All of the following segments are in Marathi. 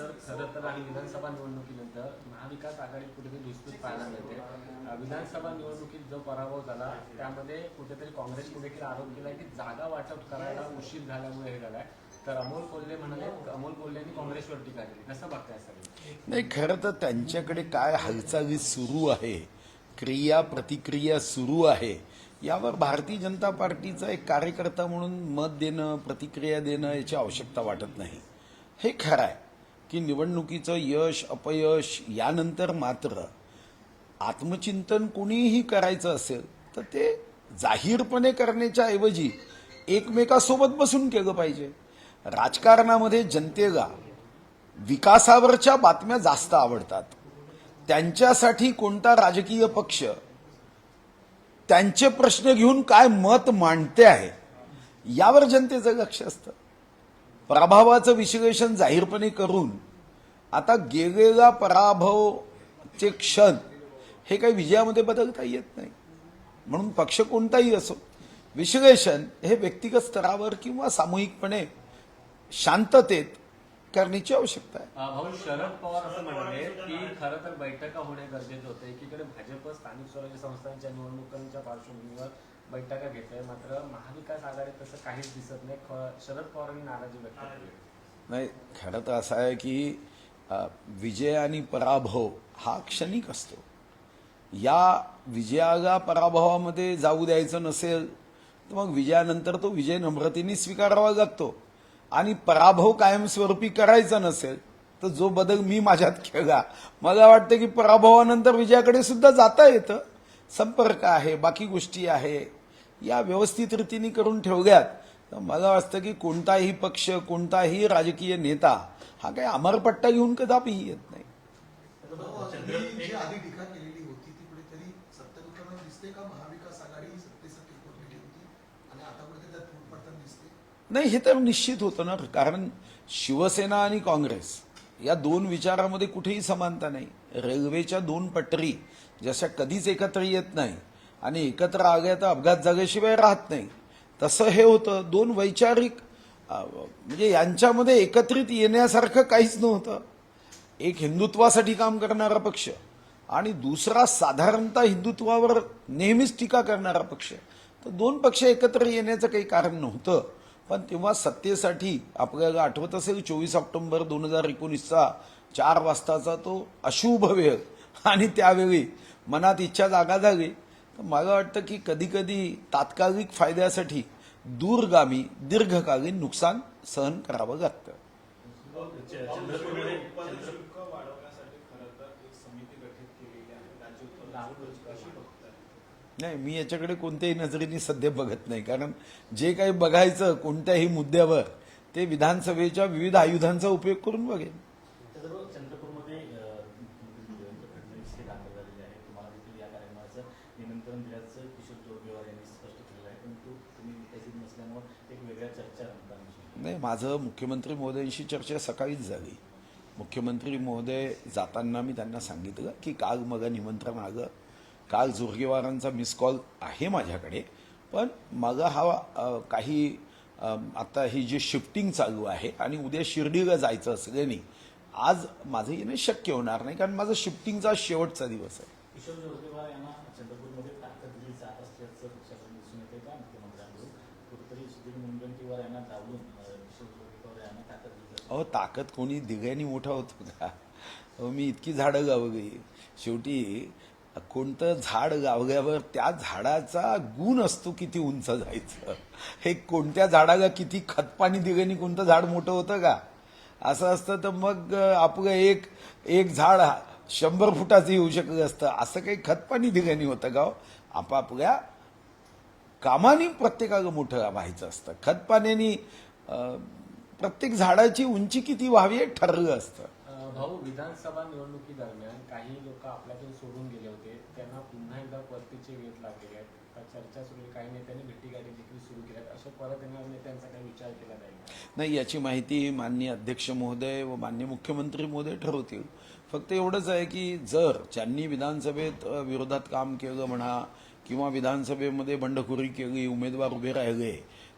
सर खरं तर आणि विधानसभा निवडणुकीनंतर महाविकास आघाडी कुठेतरी दुसरी पाहायला मिळते. विधानसभा निवडणुकीत जो पराभव झाला त्यामध्ये कुठेतरी काँग्रेसने देखील आरोप केला की जागा वाटप करायला उशीर झाल्यामुळे हे झालाय. तर अमोल कोल्हे म्हणाले अमोल कोल्हेंनी काँग्रेसवर टीका केली? कसं बघताय सर नाही खरं तर त्यांच्याकडे काय हालचाली सुरू आहे क्रिया प्रतिक्रिया सुरू आहे यावर भारतीय जनता पार्टीचा एक कार्यकर्ता म्हणून मत देणं प्रतिक्रिया देणं याची आवश्यकता वाटत नाही. हे खरं आहे. की निवडणुकीचं यश अपयश यानंतर मात्र आत्मचिंतन कुणीही करायचं असेल तर ते जाहीरपणे करण्याच्या ऐवजी एकमेकासोबत बसून केलं पाहिजे. राजकारणामध्ये जनतेला विकासावरच्या बातम्या जास्त आवडतात. त्यांच्यासाठी कोणता राजकीय पक्ष त्यांचे प्रश्न घेऊन काय मत मांडते आहे यावर जनतेचं लक्ष असतं. पराभवाचं विश्लेषण जाहीरपणे करून आता गेलेला पराभवचे क्षण हे काही विजयामध्ये बदलता येत नाही. म्हणून पक्ष कोणताही असो विश्लेषण हे व्यक्तिगत स्तरावर किंवा सामूहिकपणे शांततेत करण्याची आवश्यकता आहे. भाऊ शरद पवार असं म्हणाले की खरं तर बैठका होणे गरजेचे होते. एकीकडे भाजप स्थानिक स्वराज्य संस्थांच्या निवडणुकांच्या पार्श्वभूमीवर बैठका घेतल्या. मात्र महाविकास आघाडीत तसं काहीच दिसत नाही. शरद पवारांनी नाराजी व्यक्त केली नाही खरं तर असं आहे की विजय आणि पराभव हा क्षणिक असतो. या विजयाला पराभवामध्ये जाऊ द्यायचं नसेल तर मग विजयानंतर तो विजय नम्रतेने स्वीकारावा लागतो. आणि पराभव कायमस्वरूपी करायचा नसेल तर जो बदल मी माझ्यात केला मला वाटतं की पराभवानंतर विजयाकडे सुद्धा जाता येतं. संपर्क आहे बाकी गोष्टी आहे. या व्यवस्थित रीतीने करून ठेवल्यात. तर मला वाटतं की कोणताही पक्ष कोणताही राजकीय नेता हा काही अमरपट्टा घेऊन कदापि येत नाही. नाही हे तर निश्चित होतं ना कारण शिवसेना आणि काँग्रेस या दोन विचारामध्ये कुठेही समानता नाही. रेल्वेच्या दोन पटरी जशा कधीच एकत्र येत नाही आणि एकत्र आल्या तर अपघात जागेशिवाय राहत नाही. तसं हे होतं. दोन वैचारिक म्हणजे यांच्यामध्ये एकत्रित येण्यासारखं काहीच नव्हतं. एक हिंदुत्वासाठी काम करणारा पक्ष आणि दुसरा साधारणतः हिंदुत्वावर नेहमीच टीका करणारा पक्ष. तर दोन पक्ष एकत्र येण्याचं काही कारण नव्हतं. पण तेव्हा सत्तेसाठी आपल्याला आठवत असेल चोवीस ऑक्टोबर दोन हजार एकोणीसचा चार वाजताचा तो अशुभ वेळ. आणि त्यावेळी मनात इच्छा जागा झाली तर मला वाटतं की कधीकधी तात्कालिक फायद्यासाठी दूरगामी दीर्घकालीन नुकसान सहन करावं लागतं. नाही मी याच्याकडे कोणत्याही नजरेने सध्या बघत नाही. कारण जे काही बघायचं कोणत्याही मुद्द्यावर ते विधानसभेच्या विविध आयुधांचा उपयोग करून बघेन त्याचबरोबर चंद्रपूरमध्ये अ, मुख्यमंत्री देवेंद्र फडणवीस हे दाखल झालेले आहे तुम्हाला देखील या कार्यक्रमाचं निमंत्रण दिल्याचं किशोर जोरगेवार यांनी स्पष्ट केलेलं आहे परंतु तुम्ही उपस्थित नसल्यामुळे एक वेगळ्या चर्चा रंगतात नाही माझं मुख्यमंत्री महोदयांशी चर्चा सकाळीच झाली. मुख्यमंत्री महोदय जाताना मी त्यांना सांगितलं की काल मग निमंत्रण आलं. काल जोरगेवारांचा मिस कॉल आहे माझ्याकडे पण मग हा काही आता ही जी शिफ्टिंग चालू आहे आणि उद्या शिर्डीला जायचं असल्याने आज माझं येणं शक्य होणार नाही कारण माझा शिफ्टिंगचा शेवटचा दिवस आहे. किशोर अहो ताकद कोणी दिघ्यानी मोठा होतो का? अहो मी इतकी झाडं गावगई. शेवटी कोणतं झाड गावग्यावर त्या झाडाचा गुण असतो किती उंच जायचं. हे कोणत्या झाडाला किती खतपाणी दिघ्यानी कोणतं झाड मोठं होतं का? असं असतं तर मग आपलं एक एक झाड शंभर फुटाचं येऊ शकत असतं. असं काही खतपाणी दिघ्यानी होतं का हो? आपापल्या कामाने प्रत्येकाला मोठं व्हायचं असतं. खतपाण्याने प्रत्येक झाडाची उंची किती व्हावी हे ठरलं असतं. भाऊ विधानसभा निवडणुकी दरम्यान काही लोक आपल्यातून सोडून गेले होते. त्यांना पुन्हा एकदा परतीचे वेध लागलेले आहेत. चर्चा सुरू काही नेत्यांनी भेटीगाठी देखील सुरू केल्या अशा परत नेत्यांचा काही विचार केला जाईल? नाही याची माहिती माननीय अध्यक्ष महोदय व मान्य मुख्यमंत्री महोदय ठरवतील. फक्त एवढंच आहे की जर ज्यांनी विधानसभेत विरोधात काम केलं म्हणा किंवा विधानसभेमध्ये बंडखोरी केली उमेदवार उभे राहिले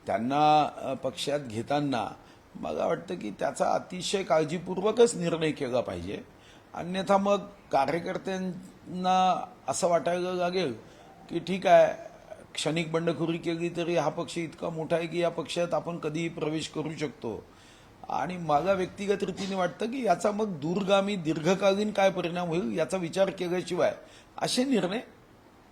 त्यांना पक्षात घेताना मला वाटतं की त्याचा अतिशय काळजीपूर्वकच निर्णय केला पाहिजे. अन्यथा मग कार्यकर्त्यांना असं वाटायला लागेल की ठीक आहे क्षणिक बंडखोरी केली तरी हा पक्ष इतका मोठा आहे की या पक्षात आपण कधीही प्रवेश करू शकतो. आणि मला व्यक्तिगत रीतीने वाटतं की याचा मग दूरगामी दीर्घकालीन काय परिणाम होईल याचा विचार केल्याशिवाय असे निर्णय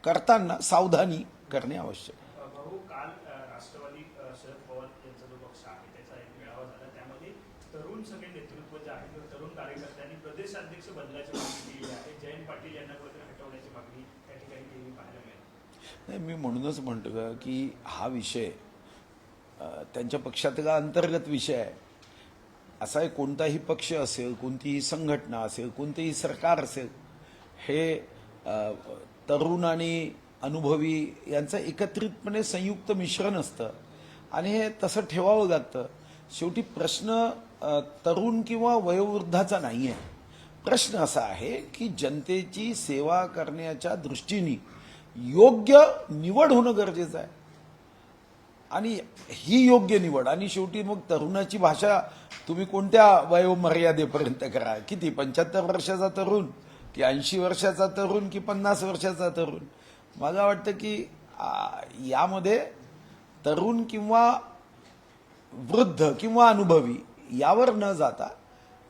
करताना सावधानी करणे आवश्यक आहे. भाऊ काल अ, राष्ट्रवादी अ, शरद पवार यांचा जो पक्ष आहे त्याचा एक मेळावा झाला त्यामध्ये तरुण सगळे नेतृत्व जे आहे किंवा तरुण कार्यकर्त्यांनी प्रदेशाध्यक्ष बदलाची मागणी केली आहे जयंत पाटील यांना कुठेतरी हटवण्याची मागणी त्या ठिकाणी केली पाहायला मिळाली. नाही मी म्हणूनच म्हणतो का की हा विषय त्यांच्या पक्षातला अंतर्गत विषय आहे. असा कोणताही पक्ष असेल कोणतीही संघटना असेल कोणतेही सरकार असेल हे तरुण आणि अनुभवी यांचं एकत्रितपणे संयुक्त मिश्रण असतं. आणि हे तसं ठेवावं लागतं. शेवटी प्रश्न तरुण किंवा वयोवृद्धाचा नाही आहे प्रश्न असा आहे की जनतेची सेवा करण्याच्या दृष्टीने योग्य निवड होणं गरजेचं आहे. आणि ही योग्य निवड आणि शेवटी मग तरुणाची भाषा तुम्ही कोणत्या वयोमर्यादेपर्यंत करा? किती? पंच्याहत्तर वर्षाचा तरुण की ऐंशी वर्षाचा तरुण की पन्नास वर्षाचा तरुण? मला वाटतं की यामध्ये तरुण किंवा वृद्ध किंवा अनुभवी यावर न जाता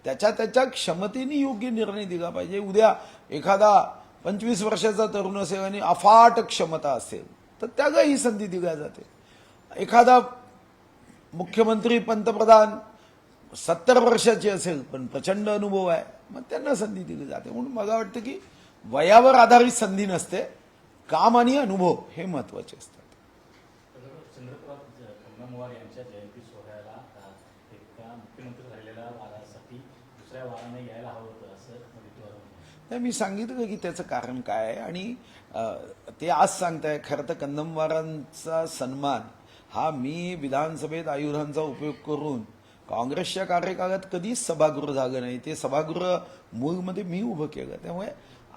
त्याच्या त्याच्या क्षमतेने योग्य निर्णय दिला पाहिजे. उद्या एखादा पंचवीस वर्षाचा तरुण असेल आणि अफाट क्षमता असेल तर त्याला ही संधी दिल्या जाते. एखादा मुख्यमंत्री पंतप्रधान सत्तर वर्षाचे असेल पण प्रचंड अनुभव आहे मग त्यांना संधी दिली जाते. म्हणून मला वाटतं की वयावर आधारित संधी नसते काम आणि अनुभव हे महत्त्वाचे असतात. चंद्रपुरात ज- यांच्या जयंती सोहळ्याला एका मुख्यमंत्री झालेला दुसऱ्या वाराने यायला हवं होतं असं म्हणजे नाही मी सांगितलं की त्याचं कारण काय आहे आणि ते आज सांगताय खरं तर कंदमवारांचा सन्मान हा मी विधानसभेत आयुधांचा उपयोग करून काँग्रेसच्या कार्यकाळात कधीच सभागृह झालं नाही. ते सभागृह मूळमध्ये मी उभं केलं. त्यामुळे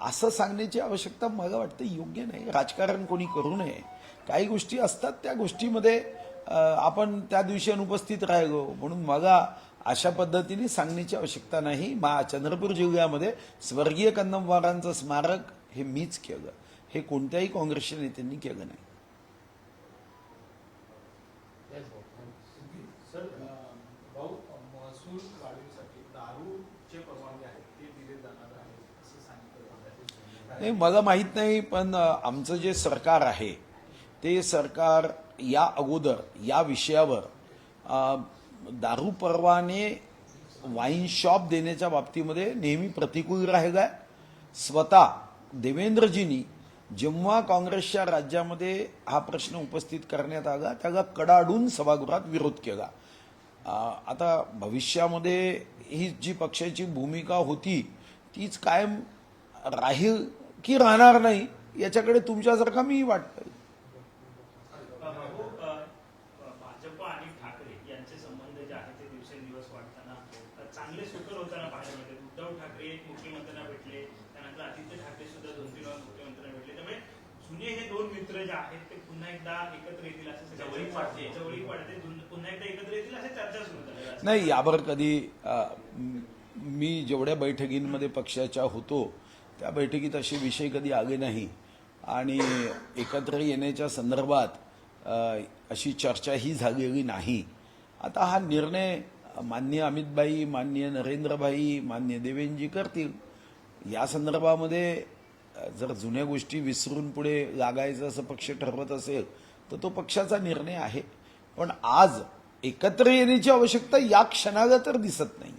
असं सांगण्याची आवश्यकता मला वाटतं योग्य नाही. राजकारण कोणी करू नये. काही गोष्टी असतात त्या गोष्टीमध्ये आपण त्या दिवशी अनुपस्थित राहिलो म्हणून मला अशा पद्धतीने सांगण्याची आवश्यकता नाही. मा चंद्रपूर जिल्ह्यामध्ये स्वर्गीय कंदमवारांचं स्मारक हे मीच केलं. हे कोणत्याही काँग्रेसच्या नेत्यांनी केलं नाही. नाही मला माहीत नाही पण आमचं जे सरकार आहे ते सरकार या अगोदर या विषयावर दारू परवाने वाईन शॉप देण्याच्या बाबतीमध्ये नेहमी प्रतिकूल राहिलं आहे स्वतः देवेंद्रजींनी जेव्हा काँग्रेसच्या राज्यामध्ये हा प्रश्न उपस्थित करण्यात आला त्याला कडाडून सभागृहात विरोध केला. आता भविष्यामध्ये ही जी पक्षाची भूमिका होती तीच कायम राहील की राहणार नाही याच्याकडे तुमच्यासारखा मी वाटतं भाऊ अ, अ, भाजप आणि ठाकरे यांचे संबंध जे आहेत ते दिवसेंदिवस वाढताना अ, चांगले सुकर होताना पाहायला मिळते उद्धव ठाकरे एक मुख्यमंत्र्यांना भेटले त्यानंतर आदित्य ठाकरे सुद्धा दोन तीन वेळा मुख्यमंत्र्यांना भेटले. त्यामुळे जुने हे दोन मित्र जे आहेत ते पुन्हा एकदा एकत्र येतील असं जवळीक वाढते. जवळीक दुन- पुन्हा एकदा एकत्र येतील असे चर्चा सुरू. नाही यावर कधी म- जेवढ्या बैठकींमध्ये पक्षाच्या होतो त्या बैठकीत असे विषय कधी आले नाही. आणि एकत्र येण्याच्या संदर्भात अशी चर्चाही झालेली नाही. आता हा निर्णय मान्य अमितभाई मान्य नरेंद्रभाई मान्य देवेंजी करतील. या संदर्भामध्ये जर जुन्या गोष्टी विसरून पुढे लागायचं असं पक्ष ठरवत असेल तर तो पक्षाचा निर्णय आहे. पण आज एकत्र येण्याची आवश्यकता या क्षणाला तर दिसत नाही